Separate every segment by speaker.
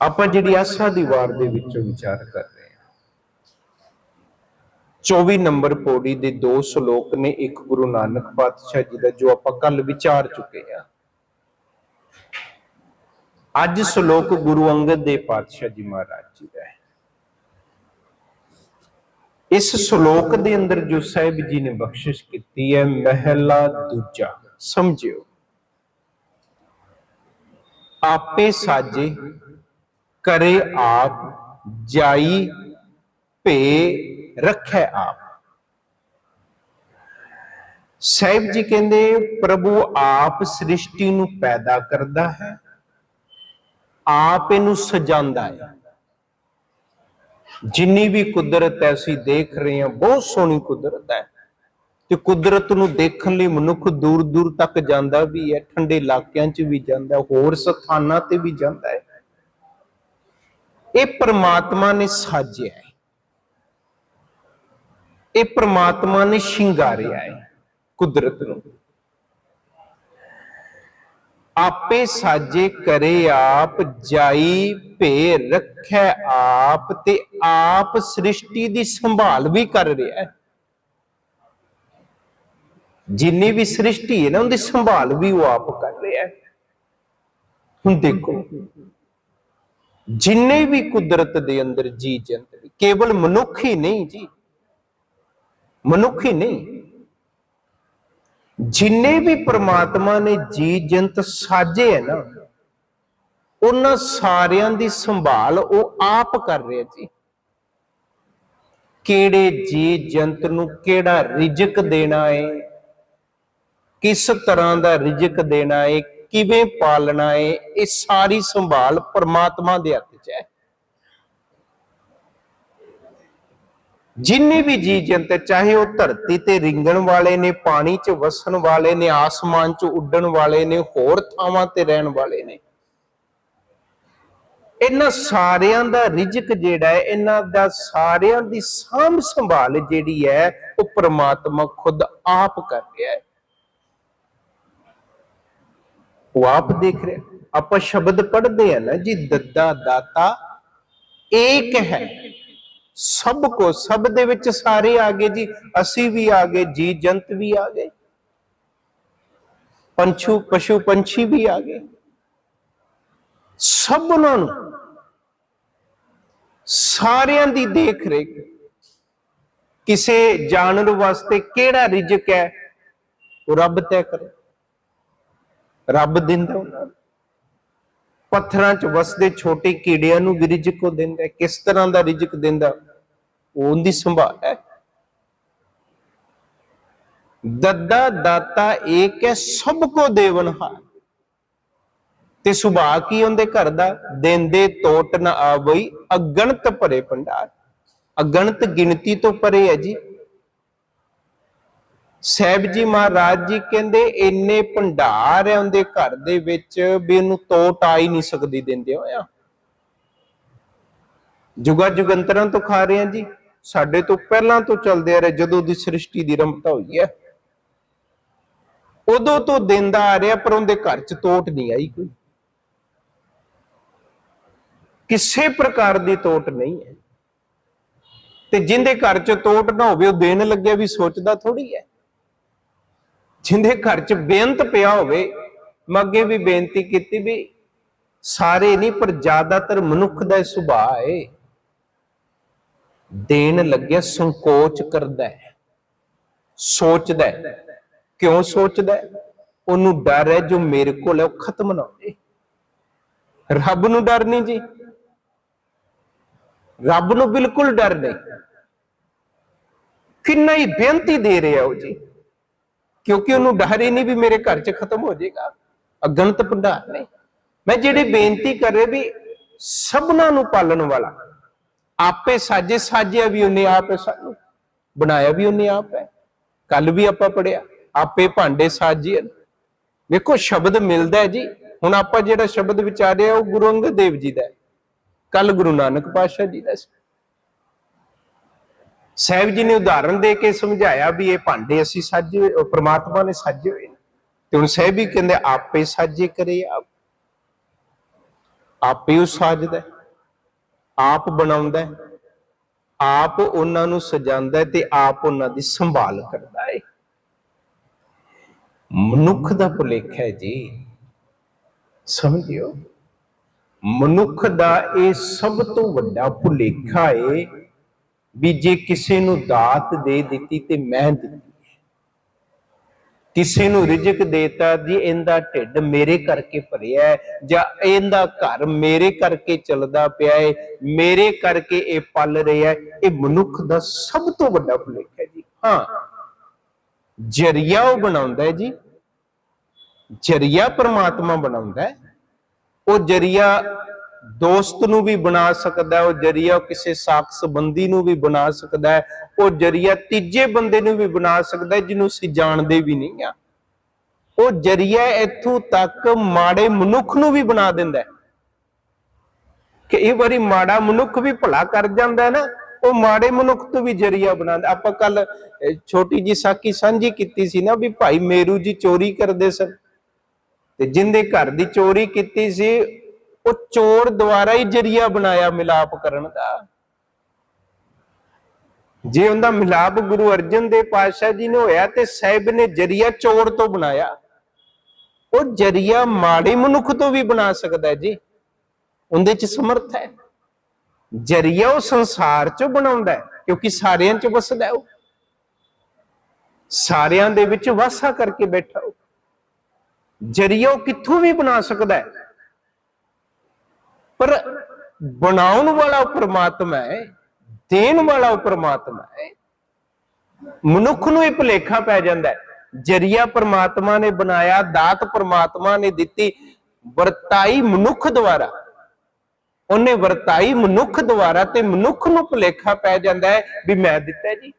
Speaker 1: ਆਪਾਂ ਜਿਹੜੀ ਆਸਾ ਦੀ ਵਾਰ ਦੇ ਵਿੱਚੋਂ ਵਿਚਾਰ ਕਰ ਰਹੇ ਹਾਂ। 24 ਨੰਬਰ ਪੌੜੀ ਦੇ ਦੋ ਸ਼ਲੋਕ ਨੇ ਇੱਕ ਗੁਰੂ ਨਾਨਕ ਪਾਤਸ਼ਾਹ ਜੀ ਦਾ, ਜੋ ਆਪਾਂ ਕੱਲ ਵਿਚਾਰ ਚੁੱਕੇ ਆ ਅੱਜ ਸ਼ਲੋਕ ਗੁਰੂ ਅੰਗਦ ਦੇਵ ਪਾਤਸ਼ਾਹ ਜੀ ਮਹਾਰਾਜ ਜੀ ਦਾ ਹੈ। ਇਸ ਸ਼ਲੋਕ ਦੇ ਅੰਦਰ ਜੋ ਸਾਹਿਬ ਜੀ ਨੇ ਬਖਸ਼ਿਸ਼ ਕੀਤੀ ਹੈ, ਮਹਿਲਾ ਦੂਜਾ, ਸਮਝਿਓ। ਆਪੇ ਸਾਜੇ ਕਰੇ ਆਪ, ਜਾਈ ਭੇ ਰੱਖੈ ਆਪ। ਸਾਹਿਬ ਜੀ ਕਹਿੰਦੇ, ਪ੍ਰਭੂ ਆਪ ਸ੍ਰਿਸ਼ਟੀ ਨੂੰ ਪੈਦਾ ਕਰਦਾ ਹੈ, ਆਪ ਇਹਨੂੰ ਸਜਾਉਂਦਾ ਹੈ। ਜਿੰਨੀ ਵੀ ਕੁਦਰਤ ਹੈ, ਅਸੀਂ ਦੇਖ ਰਹੇ ਹਾਂ, ਬਹੁਤ ਸੋਹਣੀ ਕੁਦਰਤ ਹੈ। ਤੇ ਕੁਦਰਤ ਨੂੰ ਦੇਖਣ ਲਈ ਮਨੁੱਖ ਦੂਰ ਦੂਰ ਤੱਕ ਜਾਂਦਾ ਵੀ ਹੈ, ਠੰਡੇ ਇਲਾਕਿਆਂ 'ਚ ਵੀ ਜਾਂਦਾ, ਹੋਰ ਸਥਾਨਾਂ ਤੇ ਵੀ ਜਾਂਦਾ ਹੈ। ਇਹ ਪ੍ਰਮਾਤਮਾ ਨੇ ਸਾਜਿਆ ਹੈ। ਇਹ ਪ੍ਰਮਾਤਮਾ ਨੇ ਸ਼ਿੰਗਾਰਿਆ ਹੈ ਕੁਦਰਤ ਨੂੰ। ਆਪੇ ਸਾਜੇ ਕਰੇ ਆਪ, ਜਾਈ ਭੇ ਰੱਖੈ ਆਪ ਤੇ ਆਪ ਸ੍ਰਿਸ਼ਟੀ ਦੀ ਸੰਭਾਲ ਵੀ ਕਰ ਰਿਹਾ ਹੈ। ਜਿੰਨੀ ਵੀ ਸ੍ਰਿਸ਼ਟੀ ਹੈ ਨਾ, ਉਹਦੀ ਸੰਭਾਲ ਵੀ ਉਹ ਆਪ ਕਰ ਰਿਹਾ ਹੈ। ਹੁਣ ਦੇਖੋ ਜਿੰਨੇ ਵੀ ਕੁਦਰਤ ਦੇ ਅੰਦਰ ਜੀ ਜੰਤ ਕੇਵਲ ਮਨੁੱਖ ਹੀ ਨਹੀਂ ਜੀ। ਮਨੁੱਖ ਹੀ ਨਹੀਂ। ਜਿੰਨੇ ਵੀ ਪ੍ਰਮਾਤਮਾ ਨੇ ਜੀ ਜੰਤ ਸਾਜੇ ਹੈ ਨਾ, ਉਹਨਾਂ ਸਾਰਿਆਂ ਦੀ ਸੰਭਾਲ ਉਹ ਆਪ ਕਰ ਰਿਹਾ ਜੀ। ਕਿਹੜੇ ਜੀ ਜੰਤ ਨੂੰ ਕਿਹੜਾ ਰਿਜਕ ਦੇਣਾ ਹੈ ਕਿਸ ਤਰ੍ਹਾਂ ਦਾ ਰਿਜਕ ਦੇਣਾ ਹੈ ਕਿਵੇਂ ਪਾਲਣਾ ਹੈ ਇਹ ਸਾਰੀ ਸੰਭਾਲ ਪਰਮਾਤਮਾ ਦੇ ਹੱਥ 'ਚ ਹੈ। ਜਿੰਨੇ ਵੀ ਜੀ ਜੰਤ, ਚਾਹੇ ਉਹ ਧਰਤੀ ਤੇ ਰਿੰਗਣ ਵਾਲੇ ਨੇ, ਪਾਣੀ 'ਚ ਵਸਣ ਵਾਲੇ ਨੇ, ਆਸਮਾਨ 'ਚ ਉੱਡਣ ਵਾਲੇ ਨੇ, ਹੋਰ ਥਾਵਾਂ ਤੇ ਰਹਿਣ ਵਾਲੇ ਨੇ, ਇਹਨਾਂ ਸਾਰਿਆਂ ਦਾ ਰਿਜਕ ਜਿਹੜਾ ਹੈ, ਇਹਨਾਂ ਦਾ ਸਾਰਿਆਂ ਦੀ ਸਾਂਭ ਸੰਭਾਲ ਜਿਹੜੀ ਹੈ, ਉਹ ਪ੍ਰਮਾਤਮਾ ਖੁਦ ਆਪ ਕਰ ਰਿਹਾ ਹੈ। ਉਹ ਆਪ ਦੇਖ ਰਿਹਾ। ਆਪਾਂ ਸ਼ਬਦ ਪੜ੍ਹਦੇ ਆ ਨਾ ਜੀ, ਦੱਦਾ, ਦਾਤਾ, ਏਕ ਹੈ। ਸਭ ਕੋ, ਸਭ ਦੇ ਵਿੱਚ ਸਾਰੇ ਆ ਗਏ ਜੀ। ਅਸੀਂ ਵੀ ਆ ਗਏ, ਜੀ ਜੰਤ ਵੀ ਆ ਗਏ। ਪੰਛੂ, ਪਸ਼ੂ, ਪੰਛੀ ਵੀ ਆ ਗਏ। ਸਭ ਉਹਨਾਂ ਨੂੰ, ਸਾਰਿਆਂ ਦੀ ਦੇਖ ਰੇਖ ਕਿਸੇ ਜਾਨਵਰ ਵਾਸਤੇ ਕਿਹੜਾ ਰਿਜਕ ਹੈ, ਉਹ ਰੱਬ ਤੈਅ ਕਰੇ। ਰੱਬ ਦਿੰਦਾ ਉਹਨਾਂ ਨੂੰ। ਪੱਥਰਾਂ 'ਚ ਵਸਦੇ ਛੋਟੇ ਕੀੜਿਆਂ ਨੂੰ ਵੀ ਰਿਜਕ ਉਹ ਦਿੰਦਾ ਕਿਸ ਤਰ੍ਹਾਂ ਦਾ ਰਿਜਕ ਦਿੰਦਾ? ਉਹ ਉਹਦੀ ਸੰਭਾਲ ਹੈ। ਦੱਦਾ ਦਾਤਾ ਏਕ ਹੈ, ਸਭ ਕੋ ਦੇਵਨਹਾਰ ਤੇ ਸੁਭਾ ਕੀ ਉਹਦੇ ਘਰ ਦਾ? ਦਿੰਦੇ ਟੋਟ ਨਾ ਆਵਈ, ਅਗਣਤ ਭਰੇ ਭੰਡਾਰ। ਅਗਣਤ ਗਿਣਤੀ ਤੋਂ ਪਰੇ ਹੈ ਜੀ। ਸਹਿਬ ਜੀ ਮਹਾਰਾਜ ਜੀ ਕਹਿੰਦੇ ਇੰਨੇ ਭੰਡਾਰ ਹੈ ਉਹਦੇ ਘਰ ਦੇ ਵਿੱਚ ਵੀ ਉਹਨੂੰ ਤੋਟ ਆ ਹੀ ਨਹੀਂ ਸਕਦੀ ਦਿੰਦੇ ਹੋਇਆ ਜੁਗਾ ਜੁਗੰਤਰਾਂ ਤੋਂ ਖਾ ਰਹੇ ਆ ਜੀ। ਸਾਡੇ ਤੋਂ ਪਹਿਲਾਂ ਤੋਂ ਚੱਲਦੇ ਆ ਰਹੇ, ਜਦੋਂ ਦੀ ਸ੍ਰਿਸ਼ਟੀ ਦੀ ਰੰਭਤਾ ਹੋਈ ਹੈ। ਉਦੋਂ ਤੋਂ ਦਿੰਦਾ ਆ ਰਿਹਾ, ਪਰ ਉਹਦੇ ਘਰ ਚ ਤੋਟ ਨਹੀਂ ਆਈ ਕੋਈ। ਕਿਸੇ ਪ੍ਰਕਾਰ ਦੀ ਤੋਟ ਨਹੀਂ ਹੈ। ਤੇ ਜਿੰਦੇ ਘਰ ਚ ਤੋਟ ਨਾ ਹੋਵੇ, ਉਹ ਦੇਣ ਲੱਗਿਆ ਵੀ ਸੋਚਦਾ ਥੋੜੀ ਹੈ। ਜਿੰਦੇ ਘਰ ਚ ਬੇਅੰਤ ਪਿਆ ਹੋਵੇ, ਮੈਂ ਅੱਗੇ ਵੀ ਬੇਨਤੀ ਕੀਤੀ ਵੀ ਸਾਰੇ ਨਹੀਂ, ਪਰ ਜ਼ਿਆਦਾਤਰ ਮਨੁੱਖ ਦਾ ਸੁਭਾਅ ਹੈ। ਦੇਣ ਲੱਗਿਆ, ਸੰਕੋਚ ਕਰਦਾ ਹੈ। ਸੋਚਦਾ ਹੈ। ਕਿਉਂ ਸੋਚਦਾ ਹੈ? ਉਹਨੂੰ ਡਰ ਹੈ, ਜੋ ਮੇਰੇ ਕੋਲ ਹੈ, ਉਹ ਖਤਮ ਨਾ ਹੋ ਜਾਏ ਰੱਬ ਨੂੰ ਡਰ ਨਹੀਂ ਜੀ। ਰੱਬ ਨੂੰ ਬਿਲਕੁਲ ਡਰ ਨਹੀਂ। ਕਿੰਨਾ ਹੀ ਬੇਨਤੀ ਦੇ ਰਿਹਾ ਉਹ ਜੀ। ਕਿਉਂਕਿ ਉਹਨੂੰ ਡਰ ਹੀ ਨਹੀਂ ਵੀ ਮੇਰੇ ਘਰ 'ਚ ਖਤਮ ਹੋ ਜਾਏਗਾ। ਅਗਣਤ ਭੰਡਾਰ ਨੇ। ਮੈਂ ਜਿਹੜੀ ਬੇਨਤੀ ਕਰ ਰਿਹਾ ਵੀ ਸਭਨਾਂ ਨੂੰ ਪਾਲਣ ਵਾਲਾ, ਆਪੇ ਸਾਜੇ ਸਾਜਿਆ ਵੀ ਉਹਨੇ ਆਪ ਹੈ ਸਾਨੂੰ। ਬਣਾਇਆ ਵੀ ਉਹਨੇ ਆਪ ਹੈ। ਕੱਲ ਵੀ ਆਪਾਂ ਪੜਿਆ ਆਪੇ ਭਾਂਡੇ ਸਾਜੀਏ ਵੇਖੋ, ਸ਼ਬਦ ਮਿਲਦਾ ਹੈ ਜੀ। ਹੁਣ ਆਪਾਂ ਜਿਹੜਾ ਸ਼ਬਦ ਵਿਚਾਰਿਆ, ਉਹ ਗੁਰੂ ਅੰਗਦ ਦੇਵ ਜੀ ਦਾ ਹੈ। ਕੱਲ ਗੁਰੂ ਨਾਨਕ ਪਾਤਸ਼ਾਹ ਜੀ ਦਾ ਸੀ। ਸਾਹਿਬ ਜੀ ਨੇ ਉਦਾਹਰਣ ਦੇ ਕੇ ਸਮਝਾਇਆ ਵੀ ਇਹ ਭਾਂਡੇ ਅਸੀਂ ਸਾਜੇ ਹੋਏ- ਉਹ ਪ੍ਰਮਾਤਮਾ ਨੇ ਸਾਜੇ ਹੋਏ ਨੇ। ਤੇ ਹੁਣ ਸਾਹਿਬ ਵੀ ਕਹਿੰਦੇ, ਆਪੇ ਸਾਜੇ ਕਰੇ ਆਪ। ਆਪੇ ਉਹ ਸਾਜਦਾ ਆਪ ਬਣਾਉਂਦਾ ਆਪ ਉਹਨਾਂ ਨੂੰ ਸਜਾਉਂਦਾ ਤੇ ਆਪ ਉਹਨਾਂ ਦੀ ਸੰਭਾਲ ਕਰਦਾ ਹੈ। ਮਨੁੱਖ ਦਾ ਭੁਲੇਖਾ ਹੈ ਜੀ। ਸਮਝਿਓ? ਮਨੁੱਖ ਦਾ ਇਹ ਸਭ ਤੋਂ ਵੱਡਾ ਭੁਲੇਖਾ ਹੈ ਵੀ ਜੇ ਕਿਸੇ ਨੂੰ ਦਾਤ ਦੇ ਦਿੱਤੀ ਤੇ ਮੈਂ ਦਿੱਤੀ। ਕਿਸੇ ਨੂੰ ਰਿਜਕ ਦੇਤਾ ਜੀ, ਇਹਦਾ ਢਿੱਡ ਮੇਰੇ ਕਰਕੇ ਭਰਿਆ ਜਾਂ ਇਹਦਾ ਘਰ ਮੇਰੇ ਕਰਕੇ ਚੱਲਦਾ ਪਿਆ ਹੈ, ਮੇਰੇ ਕਰਕੇ ਇਹ ਪਲ ਰਿਹਾ ਇਹ ਮਨੁੱਖ ਦਾ ਸਭ ਤੋਂ ਵੱਡਾ ਭੁਲੇਖਾ ਹੈ ਜੀ। ਹਾਂ। ਜਰੀਆ ਉਹ ਬਣਾਉਂਦਾ ਹੈ ਜੀ। ਜਰੀਆ ਪਰਮਾਤਮਾ ਬਣਾਉਂਦਾ ਹੈ। ਉਹ ਜਰੀਆ ਦੋਸਤ ਨੂੰ ਵੀ ਬਣਾ ਸਕਦਾ ਹੈ, ਉਹ ਜਰੀਆ ਕਿਸੇ ਸਾਖ ਸੰਬੰਧੀ ਨੂੰ ਵੀ ਬਣਾ ਸਕਦਾ ਹੈ, ਉਹ ਜਰੀਆ ਤੀਜੇ ਬੰਦੇ ਨੂੰ ਵੀ ਬਣਾ ਸਕਦਾ ਹੈ, ਜਿਹਨੂੰ ਅਸੀਂ ਜਾਣਦੇ ਵੀ ਨਹੀਂ ਆ। ਉਹ ਜਰੀਆ ਇੱਥੋਂ ਤੱਕ ਮਾੜੇ ਮਨੁੱਖ ਨੂੰ ਵੀ ਬਣਾ ਦਿੰਦਾ ਹੈ। ਕਿ ਇਹ ਵਾਰੀ ਮਾੜਾ ਮਨੁੱਖ ਵੀ ਭਲਾ ਕਰ ਜਾਂਦਾ ਹੈ ਨਾ, ਉਹ ਮਾੜੇ ਮਨੁੱਖ ਤੋਂ ਵੀ ਜਰੀਆ ਬਣਾਉਂਦਾ ਆਪਾਂ ਕੱਲ ਛੋਟੀ ਜੀ ਸਾਕੀ ਸਾਂਝੀ ਕੀਤੀ ਸੀ ਨਾ ਵੀ ਭਾਈ ਮੇਰੂ ਜੀ ਚੋਰੀ ਕਰਦੇ ਸਨ। ਤੇ ਜਿੰਦੇ ਘਰ ਦੀ ਚੋਰੀ ਕੀਤੀ ਸੀ ਉਹ ਚੋਰ ਦੁਆਰਾ ਹੀ ਜਰੀਆ ਬਣਾਇਆ ਮਿਲਾਪ ਕਰਨ ਦਾ। ਜੇ ਉਹਦਾ ਮਿਲਾਪ ਗੁਰੂ ਅਰਜਨ ਦੇਵ ਪਾਤਸ਼ਾਹ ਜੀ ਨੇ ਹੋਇਆ ਤੇ ਸਾਹਿਬ ਨੇ ਜਰੀਆ ਚੋਰ ਤੋਂ ਬਣਾਇਆ। ਉਹ ਜਰੀਆ ਮਾੜੇ ਮਨੁੱਖ ਤੋਂ ਵੀ ਬਣਾ ਸਕਦਾ ਜੀ। ਉਹਦੇ ਚ ਸਮਰਥ ਹੈ। ਜਰੀਆ ਉਹ ਸੰਸਾਰ ਚ ਬਣਾਉਂਦਾ ਕਿਉਂਕਿ ਸਾਰਿਆਂ ਚ ਵਸਦਾ ਉਹ। ਸਾਰਿਆਂ ਦੇ ਵਿੱਚ ਵਾਸਾ ਕਰਕੇ ਬੈਠਾ ਉਹ। ਜਰੀਆ ਉਹ ਕਿੱਥੋਂ ਵੀ ਬਣਾ ਸਕਦਾ ਹੈ? ਪਰ ਬਣਾਉਣ ਵਾਲਾ ਪਰਮਾਤਮਾ ਹੈ, ਦੇਣ ਵਾਲਾ ਪਰਮਾਤਮਾ ਹੈ। ਮਨੁੱਖ ਨੂੰ ਇਹ ਭੁਲੇਖਾ ਪੈ ਜਾਂਦਾ ਹੈ। ਜਰੀਆ ਪਰਮਾਤਮਾ ਨੇ ਬਣਾਇਆ, ਦਾਤ ਪਰਮਾਤਮਾ ਨੇ ਦਿੱਤੀ, ਵਰਤਾਈ ਮਨੁੱਖ ਦੁਆਰਾ। ਉਹਨੇ ਵਰਤਾਈ ਮਨੁੱਖ ਦੁਆਰਾ ਤੇ ਮਨੁੱਖ ਨੂੰ ਭੁਲੇਖਾ ਪੈ ਜਾਂਦਾ ਹੈ ਵੀ ਮੈਂ ਦਿੱਤਾ ਜੀ।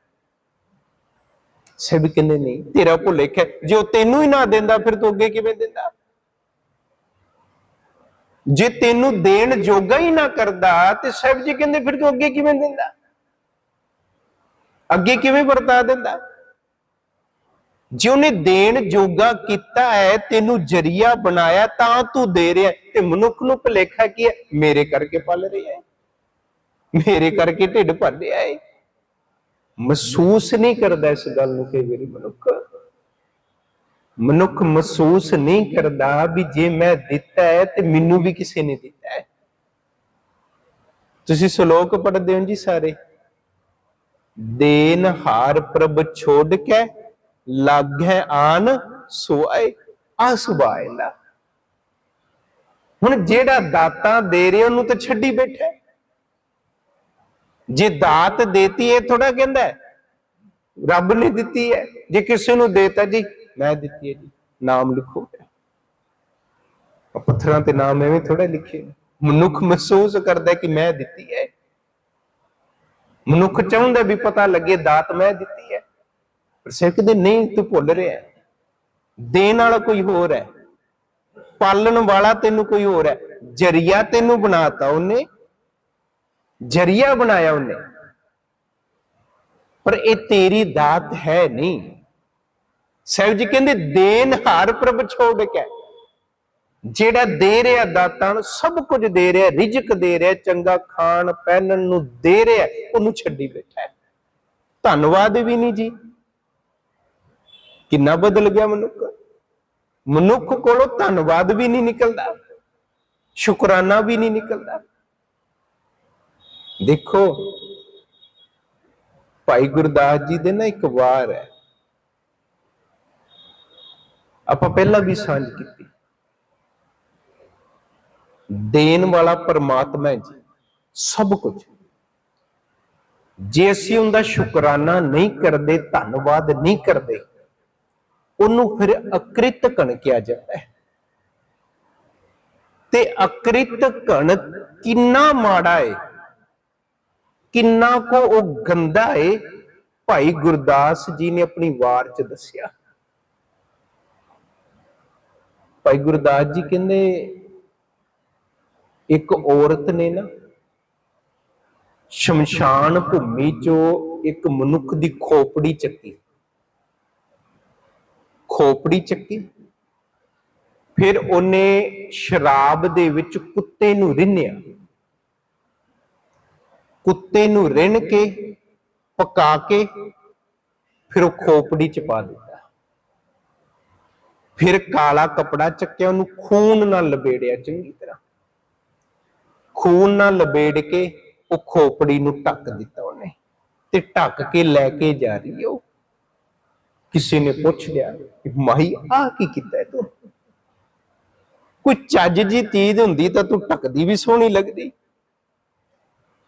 Speaker 1: ਸਭ ਕਹਿੰਦੇ ਨਹੀਂ ਤੇਰਾ ਭੁਲੇਖਾ ਹੈ। ਜੇ ਉਹ ਤੈਨੂੰ ਹੀ ਨਾ ਦਿੰਦਾ, ਫਿਰ ਤੂੰ ਅੱਗੇ ਕਿਵੇਂ ਦਿੰਦਾ? ਜੇ ਤੈਨੂੰ ਦੇਣ ਜੋਗਾ ਹੀ ਨਾ ਕਰਦਾ, ਤੇ ਸਾਹਿਬ ਜੀ ਕਹਿੰਦੇ ਫਿਰ ਤੂੰ ਅੱਗੇ ਕਿਵੇਂ ਦਿੰਦਾ? ਅੱਗੇ ਕਿਵੇਂ ਵਰਤਾ ਦਿੰਦਾ? ਜੇ ਉਹਨੇ ਦੇਣ ਜੋਗਾ ਕੀਤਾ ਹੈ, ਤੈਨੂੰ ਜਰੀਆ ਬਣਾਇਆ, ਤਾਂ ਤੂੰ ਦੇ ਰਿਹਾ। ਤੇ ਮਨੁੱਖ ਨੂੰ ਭੁਲੇਖਾ ਕੀ ਹੈ? ਮੇਰੇ ਕਰਕੇ ਪਲ ਰਿਹਾ ਹੈ। ਮੇਰੇ ਕਰਕੇ ਢਿੱਡ ਭਰ ਰਿਹਾ ਹੈ। ਮਹਿਸੂਸ ਨਹੀਂ ਕਰਦਾ ਇਸ ਗੱਲ ਨੂੰ ਕਈ ਵਾਰੀ ਮਨੁੱਖ ਮਨੁੱਖ ਮਹਿਸੂਸ ਨਹੀਂ ਕਰਦਾ ਵੀ ਜੇ ਮੈਂ ਦਿੱਤਾ ਹੈ ਤੇ ਮੈਨੂੰ ਵੀ ਕਿਸੇ ਨੇ ਦਿੱਤਾ ਹੈ। ਤੁਸੀਂ ਸ਼ਲੋਕ ਪੜ੍ਹਦੇ ਹੋ ਜੀ ਸਾਰੇ? ਦੇਨ ਹਾਰ ਪ੍ਰਭ ਛੋੜ ਕੇ ਲਾਗੈ ਆਨ ਸੋਏ ਆ ਸੁਭਾਇਲਾ ਹੁਣ ਜਿਹੜਾ ਦਾਤਾਂ ਦੇ ਰਿਹਾ ਉਹਨੂੰ ਤਾਂ ਛੱਡੀ ਬੈਠਾ ਜੇ ਦਾਤ ਦੇਤੀ ਹੈ ਥੋੜਾ ਕਹਿੰਦਾ ਰੱਬ ਨੇ ਦਿੱਤੀ ਹੈ। ਜੇ ਕਿਸੇ ਨੂੰ ਦੇਤਾ ਜੀ ਮੈਂ ਦਿੱਤੀ ਹੈ ਜੀ। ਨਾਮ ਲਿਖੋ। ਪੱਥਰਾਂ ਤੇ ਨਾਮ ਐਵੇਂ ਥੋੜਾ ਲਿਖੇ ਮਨੁੱਖ ਮਹਿਸੂਸ ਕਰਦਾ ਕਿ ਮੈਂ ਦਿੱਤੀ ਹੈ। ਮਨੁੱਖ ਚਾਹੁੰਦਾ ਵੀ ਪਤਾ ਲੱਗੇ, ਦਾਤ ਮੈਂ ਦਿੱਤੀ ਹੈ। ਪਰ ਸਿਰ ਕਹਿੰਦੇ ਨਹੀਂ ਤੂੰ ਭੁੱਲ ਰਿਹਾ। ਦੇਣ ਵਾਲਾ ਕੋਈ ਹੋਰ ਹੈ। ਪਾਲਣ ਵਾਲਾ ਤੈਨੂੰ ਕੋਈ ਹੋਰ ਹੈ। ਜਰੀਆ ਤੈਨੂੰ ਬਣਾਤਾ ਉਹਨੇ। ਜਰੀਆ ਬਣਾਇਆ ਉਹਨੇ। ਪਰ ਇਹ ਤੇਰੀ ਦਾਤ ਹੈ ਨਹੀਂ। ਸਾਹਿਬ ਜੀ ਕਹਿੰਦੇ, ਦੇਨ ਹਾਰ ਪ੍ਰਭ ਛੋੜ ਕੇ ਜਿਹੜਾ ਦੇ ਰਿਹਾ ਦਾਤਾਂ ਨੂੰ, ਸਭ ਕੁਝ ਦੇ ਰਿਹਾ, ਰਿਜਕ ਦੇ ਰਿਹਾ, ਚੰਗਾ ਖਾਣ ਪਹਿਨਣ ਨੂੰ ਦੇ ਰਿਹਾ, ਉਹਨੂੰ ਛੱਡੀ ਬੈਠਾ ਹੈ। ਧੰਨਵਾਦ ਵੀ ਨਹੀਂ ਜੀ। ਕਿੰਨਾ ਬਦਲ ਗਿਆ ਮਨੁੱਖ। ਮਨੁੱਖ ਕੋਲੋਂ ਧੰਨਵਾਦ ਵੀ ਨਹੀਂ ਨਿਕਲਦਾ। ਸ਼ੁਕਰਾਨਾ ਵੀ ਨਹੀਂ ਨਿਕਲਦਾ। ਦੇਖੋ, ਭਾਈ ਗੁਰਦਾਸ ਜੀ ਦੇ ਨਾ ਇੱਕ ਵਾਰ ਹੈ। ਆਪਾਂ ਪਹਿਲਾਂ ਵੀ ਸਾਂਝ ਕੀਤੀ। ਦੇਣ ਵਾਲਾ ਪਰਮਾਤਮਾ ਹੈ ਜੀ, ਸਭ ਕੁਝ। ਜੇ ਅਸੀਂ ਉਹਦਾ ਸ਼ੁਕਰਾਨਾ ਨਹੀਂ ਕਰਦੇ, ਧੰਨਵਾਦ ਨਹੀਂ ਕਰਦੇ, ਉਹਨੂੰ ਫਿਰ ਅਕ੍ਰਿਤ ਕਣ ਕਿਹਾ ਜਾਂਦਾ ਹੈ। ਤੇ ਅਕ੍ਰਿਤ ਕਣ ਕਿੰਨਾ ਮਾੜਾ ਹੈ, ਕਿੰਨਾ ਕੋ ਉਹ ਗੰਦਾ ਹੈ, ਭਾਈ ਗੁਰਦਾਸ ਜੀ ਨੇ ਆਪਣੀ ਵਾਰ ਚ ਦੱਸਿਆ। ਭਾਈ ਗੁਰਦਾਸ ਜੀ ਕਹਿੰਦੇ ਇੱਕ ਔਰਤ ਨੇ ਨਾ ਸ਼ਮਸ਼ਾਨ ਭੂਮੀ ਚੋਂ ਇੱਕ ਮਨੁੱਖ ਦੀ ਖੋਪੜੀ ਚੱਕੀ। ਖੋਪੜੀ ਚੱਕੀ। ਫਿਰ ਉਹਨੇ ਸ਼ਰਾਬ ਦੇ ਵਿੱਚ ਕੁੱਤੇ ਨੂੰ ਰਿੰਨਿਆ। ਕੁੱਤੇ ਨੂੰ ਰਿੰਨ ਕੇ, ਪਕਾ ਕੇ, ਫਿਰ ਉਹ ਖੋਪੜੀ ਚ ਪਾ ਦਿੱਤਾ। ਫਿਰ ਕਾਲਾ ਕਪੜਾ ਚੱਕਿਆ, ਉਹਨੂੰ ਖੂਨ ਨਾਲ ਲਬੇੜਿਆ ਚੰਗੀ ਤਰ੍ਹਾਂ। ਖੂਨ ਨਾਲ ਲਬੇੜ ਕੇ ਉਹ ਖੋਪੜੀ ਨੂੰ ਢੱਕ ਦਿੱਤਾ ਉਹਨੇ ਤੇ ਢੱਕ ਕੇ ਲੈ ਕੇ ਜਾ ਰਹੀ ਉਹ। ਕਿਸੇ ਨੇ ਪੁੱਛ ਲਿਆ ਕਿ ਮਾਈ ਆ ਕੀ ਕੀਤਾ ਤੂੰ? ਕੋਈ ਚੱਜ ਜੀ ਚੀਜ਼ ਹੁੰਦੀ ਤਾਂ ਤੂੰ ਢੱਕਦੀ ਵੀ ਸੋਹਣੀ ਲੱਗਦੀ।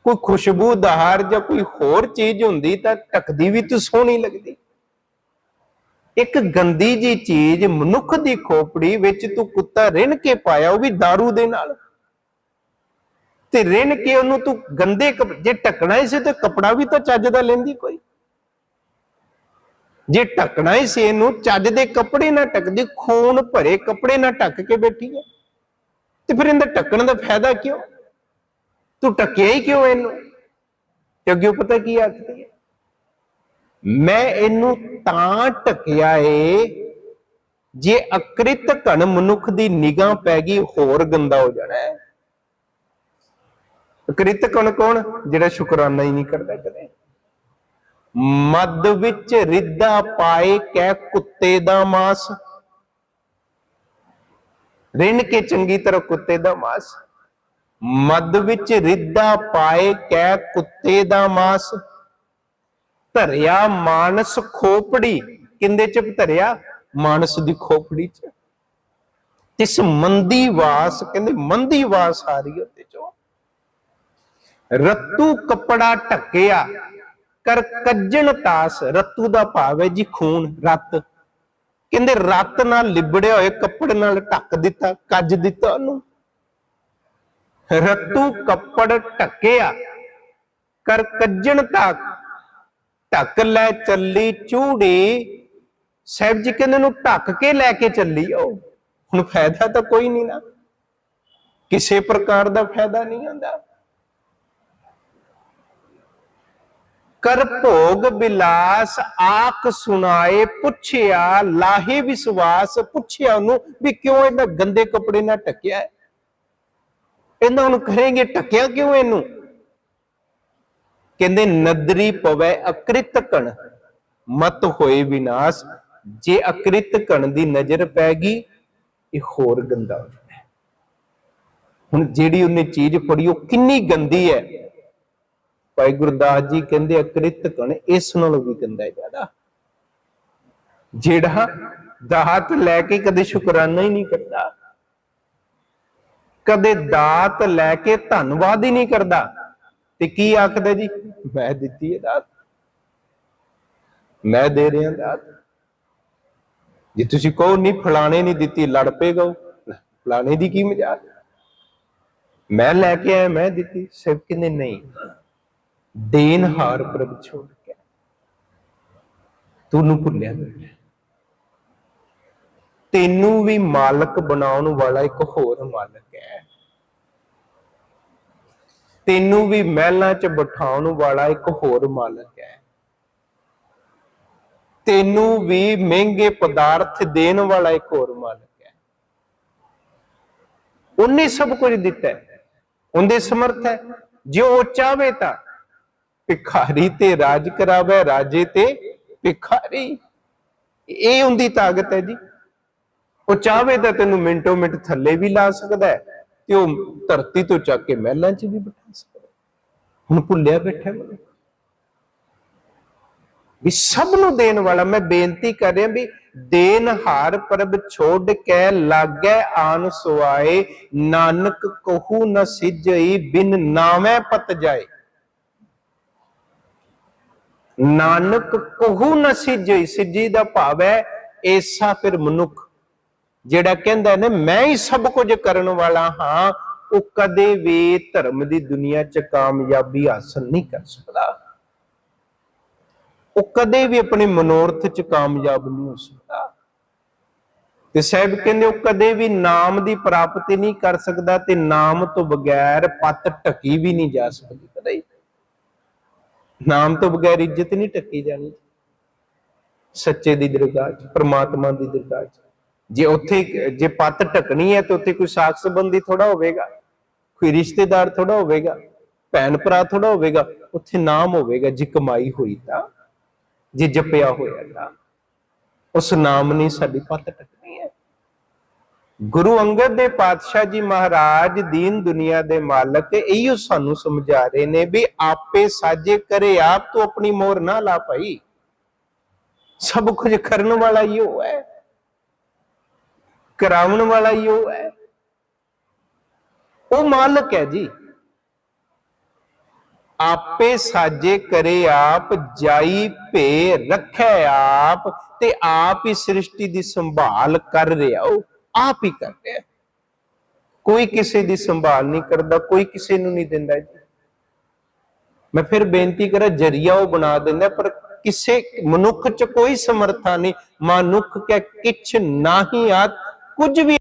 Speaker 1: ਕੋਈ ਖੁਸ਼ਬੂਦਾਰ ਜਾਂ ਕੋਈ ਹੋਰ ਚੀਜ਼ ਹੁੰਦੀ ਤਾਂ ਢੱਕਦੀ ਵੀ ਤੂੰ ਸੋਹਣੀ ਲੱਗਦੀ। ਇੱਕ ਗੰਦੀ ਜੀ ਚੀਜ਼ ਮਨੁੱਖ ਦੀ ਖੋਪੜੀ ਵਿੱਚ ਤੂੰ ਕੁੱਤਾ ਰਿੰਨ ਕੇ ਪਾਇਆ, ਉਹ ਵੀ दारू ਦੇ ਨਾਲ। ਤੇ ਰਿੰਨ ਕੇ ਉਹਨੂੰ ਤੂੰ ਗੰਦੇ ਕੱਪ- ਜੇ ਢੱਕਣਾ ਹੀ ਸੀ ਤੇ ਕਪੜਾ ਵੀ ਤਾਂ ਚੱਜ ਦਾ ਲੈਂਦੀ ਕੋਈ। ਜੇ ਢੱਕਣਾ ਹੀ ਸੀ ਇਹਨੂੰ, ਚੱਜ ਦੇ ਕੱਪੜੇ ਨਾਲ ਢੱਕਦੀ ਖੂਨ ਭਰੇ ਕੱਪੜੇ ਨਾਲ ਢੱਕ ਕੇ ਬੈਠੀ ਹੈ, ਤੇ ਫਿਰ ਇਹਦਾ ਢੱਕਣ ਦਾ ਫਾਇਦਾ ਕਿਉਂ? ਤੂੰ ਢੱਕਿਆ ਹੀ ਕਿਉਂ ਇਹਨੂੰ? ਤੇ ਅੱਗੇ ਪਤਾ ਕੀ ਆਖਦੀ ਹੈ? ਮੈਂ ਇਹਨੂੰ ਤਾਂ ਢੱਕਿਆ ਏ, ਜੇ ਅਕ੍ਰਿਤ ਘਣ ਮਨੁੱਖ ਦੀ ਨਿਗਾਹ ਪੈ ਗਈ, ਹੋਰ ਗੰਦਾ ਹੋ ਜਾਣਾ ਹੈ। ਅਕ੍ਰਿਤ ਘਣ ਕੌਣ? ਜਿਹੜਾ ਸ਼ੁਕਰਾਨਾ ਹੀ ਨਹੀਂ ਕਰਦਾ ਕਦੇ। ਮਦ ਵਿੱਚ ਰਿੱਧਾ ਪਾਏ ਕਹਿ ਕੁੱਤੇ ਦਾ ਮਾਸ। ਰਿੰਨ ਕੇ ਚੰਗੀ ਤਰ੍ਹਾਂ ਕੁੱਤੇ ਦਾ ਮਾਸ। ਮਦ ਵਿੱਚ ਰਿੱਧਾ ਪਾਏ ਕਹਿ ਕੁੱਤੇ ਦਾ ਮਾਸ। ਧਰਿਆ ਮਾਨਸ ਖੋਪੜੀ। ਕਿੰਦੇ ਚ ਧਰਿਆ? ਮਾਨਸ ਦੀ ਖੋਪੜੀ ਚ। ਤਿਸ ਮੰਦੀ ਵਾਸ, ਕਹਿੰਦੇ ਮੰਦੀ ਵਾਸ ਆ ਰਹੀ ਉਹਦੇ ਚੋਂ। ਰੱਤੂ ਕਪੜਾ ਢੱਕਿਆ, ਕਰ ਕੱਜਣ ਤਾਸ। ਰੱਤੂ ਦਾ ਭਾਵ ਹੈ ਜੀ ਖੂਨ, ਰੱਤ। ਕਹਿੰਦੇ ਰੱਤ ਨਾਲ ਲਿਬੜੇ ਹੋਏ ਕੱਪੜੇ ਨਾਲ ਢੱਕ ਦਿੱਤਾ, ਕੱਜ ਦਿੱਤਾ ਉਹਨੂੰ। ਰੱਤੂ ਕੱਪੜ ਢੱਕਿਆ, ਕਰ ਕੱਜਣ ਤਾ ਢੱਕ ਲੈ ਚੱਲੀ ਚੂੜੀ। ਸਾਹਿਬ ਜੀ ਕਹਿੰਦੇ ਨੂੰ ਢੱਕ ਕੇ ਲੈ ਕੇ ਚੱਲੀ ਉਹ ਹੁਣ ਫਾਇਦਾ ਤਾਂ ਕੋਈ ਨਹੀਂ ਨਾ। ਕਿਸੇ ਪ੍ਰਕਾਰ ਦਾ ਫਾਇਦਾ ਨਹੀਂ ਹੁੰਦਾ। ਕਰ ਭੋਗ ਬਿਲਾਸ, ਆਖ ਸੁਣਾਏ ਪੁੱਛਿਆ, ਲਾਹੇ ਵਿਸ਼ਵਾਸ ਪੁੱਛਿਆ ਉਹਨੂੰ ਵੀ ਕਿਉਂ ਇਹਦਾ ਗੰਦੇ ਕੱਪੜੇ ਨਾਲ ਟਕਿਆ ਹੈ? ਇਹਨਾਂ ਨੂੰ ਕਹੇਗੇ ਟਕਿਆ ਕਿਉਂ ਇਹਨੂੰ? ਕਹਿੰਦੇ, ਨਦਰੀ ਪਵੇ ਅਕ੍ਰਿਤ ਕਣ, ਮਤ ਹੋਏ ਵਿਨਾਸ਼, ਜੇ ਅਕ੍ਰਿਤ ਕਣ ਦੀ ਨਜ਼ਰ ਪੈ ਗਈ, ਇਹ ਹੋਰ ਗੰਦਾ ਹੋ ਜਾਣਾ ਹੁਣ ਜਿਹੜੀ ਉਹਨੇ ਚੀਜ਼ ਫੜੀ ਉਹ ਕਿੰਨੀ ਗੰਦੀ ਹੈ? ਭਾਈ ਗੁਰਦਾਸ ਜੀ ਕਹਿੰਦੇ, ਅਕ੍ਰਿਤ ਕਣ, ਇਸ ਨਾਲੋਂ ਵੀ ਗੰਦਾ ਹੈ ਜ਼ਿਆਦਾ। ਜਿਹੜਾ ਦਾਤ ਲੈ ਕੇ ਕਦੇ ਸ਼ੁਕਰਾਨਾ ਹੀ ਨਹੀਂ ਕਰਦਾ, ਕਦੇ ਦਾਤ ਲੈ ਕੇ ਧੰਨਵਾਦ ਹੀ ਨਹੀਂ ਕਰਦਾ, ਤੇ ਕੀ ਆਖਦਾ ਜੀ? ਮੈਂ ਦਿੱਤੀ ਹੈ ਦਾਤ। ਮੈਂ ਦੇ ਰਿਹਾ ਦਾਤ। ਜੇ ਤੁਸੀਂ ਕਹੋ, ਨਹੀਂ, ਫਲਾਣੇ ਨਹੀਂ ਦਿੱਤੀ, ਲੜ ਪਏਗਾ ਉਹ। ਫਲਾਣੇ ਦੀ ਕੀ ਮਜ਼ਾਕ? ਮੈਂ ਲੈ ਕੇ ਆਇਆ, ਮੈਂ ਦਿੱਤੀ ਸਿਰ ਕਹਿੰਦੇ ਨਹੀਂ। ਦੇਨ ਹਾਰ ਪ੍ਰਭ ਛੋੜ ਕੇ ਤੂੰ ਨੂੰ ਭੁੱਲਿਆ ਤੈਨੂੰ ਵੀ ਮਾਲਕ ਬਣਾਉਣ ਵਾਲਾ ਇੱਕ ਹੋਰ ਮਾਲਕ ਹੈ। ਤੈਨੂੰ ਵੀ ਮਹਿਲਾਂ 'ਚ ਬਿਠਾਉਣ ਵਾਲਾ ਇੱਕ ਹੋਰ ਮਾਲਕ ਹੈ। ਤੈਨੂੰ ਵੀ ਮਹਿੰਗੇ ਪਦਾਰਥ ਦੇਣ ਵਾਲਾ ਇੱਕ ਹੋਰ ਮਾਲਕ ਹੈ। ਉਹਨੇ ਸਭ ਕੁਝ ਦਿੱਤਾ ਹੈ। ਉਹਦੇ ਸਮਰਥ ਹੈ। ਜੇ ਉਹ ਚਾਹਵੇ ਤਾਂ ਭਿਖਾਰੀ ਤੇ ਰਾਜ ਕਰਾਵੇ, ਰਾਜੇ ਤੇ ਭਿਖਾਰੀ। ਇਹ ਉਹਦੀ ਤਾਕਤ ਹੈ ਜੀ। ਉਹ ਚਾਹਵੇ ਤਾਂ ਤੈਨੂੰ ਮਿੰਟੋ ਮਿੰਟ ਥੱਲੇ ਵੀ ਲਾ ਸਕਦਾ ਹੈ। ਤੇ ਉਹ ਧਰਤੀ ਤੋਂ ਚੱਕ ਕੇ ਮਹਿਲਾਂ 'ਚ ਵੀ ਬਿਠਾ ਸਕਦਾ। ਹੁਣ ਭੁੱਲਿਆ ਬੈਠਾ ਮੈਨੂੰ ਵੀ ਸਭ ਨੂੰ ਦੇਣ ਵਾਲਾ, ਮੈਂ ਬੇਨਤੀ ਕਰ ਰਿਹਾ ਵੀ ਦੇਨ ਹਾਰ ਪ੍ਰਭ ਛੋੜ ਕੇ ਲਾਗੈ, ਆਨ ਸੁਆਏ, ਨਾਨਕ ਕਹੂ ਨ ਸਿਜਈ, ਬਿਨ ਨਾਵੇਂ ਪਤ ਜਾਏ। ਨਾਨਕ ਕਹੂ ਨ ਸਿਜਈ, ਸਿੱਜੀ ਦਾ ਭਾਵ ਹੈ ਐਸਾ ਫਿਰ ਮਨੁੱਖ। ਜਿਹੜਾ ਕਹਿੰਦਾ ਨੇ, ਮੈਂ ਹੀ ਸਭ ਕੁਝ ਕਰਨ ਵਾਲਾ ਹਾਂ, ਉਹ ਕਦੇ ਵੀ ਧਰਮ ਦੀ ਦੁਨੀਆ 'ਚ ਕਾਮਯਾਬੀ ਹਾਸਲ ਨਹੀਂ ਕਰ ਸਕਦਾ। ਉਹ ਕਦੇ ਵੀ ਆਪਣੇ ਮਨੋਰਥ 'ਚ ਕਾਮਯਾਬ ਨਹੀਂ ਹੋ ਸਕਦਾ। ਤੇ ਸਾਹਿਬ ਕਹਿੰਦੇ, ਉਹ ਕਦੇ ਵੀ ਨਾਮ ਦੀ ਪ੍ਰਾਪਤੀ ਨਹੀਂ ਕਰ ਸਕਦਾ ਤੇ ਨਾਮ ਤੋਂ ਬਗੈਰ ਪੱਤ ਢਕੀ ਵੀ ਨਹੀਂ ਜਾ ਸਕਦੀ ਕਦੇ। ਨਾਮ ਤੋਂ ਬਗੈਰ ਇੱਜ਼ਤ ਨਹੀਂ ਟੱਕੀ ਜਾਣੀ। ਸੱਚੇ ਦੀ ਦਰਗਾਹ 'ਚ, ਪ੍ਰਮਾਤਮਾ ਦੀ ਦਰਗਾਹ 'ਚ। ਜੇ ਉੱਥੇ, ਜੇ ਪੱਤ ਟਕਣੀ ਹੈ ਤੇ ਉੱਥੇ ਕੋਈ ਸਾਖ ਸੰਬੰਧੀ ਥੋੜਾ ਹੋਵੇਗਾ, ਕੋਈ ਰਿਸ਼ਤੇਦਾਰ ਥੋੜਾ ਹੋਵੇਗਾ, ਭੈਣ ਭਰਾ ਥੋੜਾ ਹੋਵੇਗਾ, ਉੱਥੇ ਨਾਮ ਹੋਵੇਗਾ, ਜੇ ਕਮਾਈ ਹੋਈ ਤਾਂ, ਜੇ ਜਪਿਆ ਹੋਇਆ ਤਾਂ, ਉਸ ਨਾਮ ਨੇ ਸਾਡੀ ਪੱਤ ਟਕਣੀ ਹੈ। ਗੁਰੂ ਅੰਗਦ ਦੇ ਪਾਤਸ਼ਾਹ ਜੀ ਮਹਾਰਾਜ ਦੀਨ ਦੁਨੀਆ ਦੇ ਮਾਲਕ ਇਹੋ ਸਾਨੂੰ ਸਮਝਾ ਰਹੇ ਨੇ ਵੀ ਆਪੇ ਸਾਜੇ ਕਰੇ ਆਪ ਤੂੰ ਆਪਣੀ ਮੋਹਰ ਨਾ ਲਾ ਪਾਈ ਸਭ ਕੁਝ ਕਰਨ ਵਾਲਾ ਹੀ ਉਹ ਹੈ। ਕਰਾਉਣ ਵਾਲਾ ਹੀ ਉਹ ਹੈ। ਉਹ ਮਾਲਕ ਹੈ ਜੀ। ਆਪੇ ਸਾਜੇ ਕਰੇ ਆਪ, ਜਾਈ ਭੇ ਰੱਖੈ ਆਪ, ਤੇ ਆਪ ਹੀ ਸ੍ਰਿਸ਼ਟੀ ਦੀ ਸੰਭਾਲ ਕਰ ਰਿਹਾ। ਉਹ ਆਪ ਹੀ ਕਰ ਰਿਹਾ। ਕੋਈ ਕਿਸੇ ਦੀ ਸੰਭਾਲ ਨਹੀਂ ਕਰਦਾ, ਕੋਈ ਕਿਸੇ ਨੂੰ ਨਹੀਂ ਦਿੰਦਾ ਜੀ। ਮੈਂ ਫਿਰ ਬੇਨਤੀ ਕਰਾਂ, ਜਰੀਆ ਉਹ ਬਣਾ ਦਿੰਦਾ, ਪਰ ਕਿਸੇ ਮਨੁੱਖ ਚ ਕੋਈ ਸਮਰੱਥਾ ਨਹੀਂ। ਮਨੁੱਖ ਕੈ ਕਿਛ ਨਾਹੀ ਆਤ ਕੁਝ ਵੀ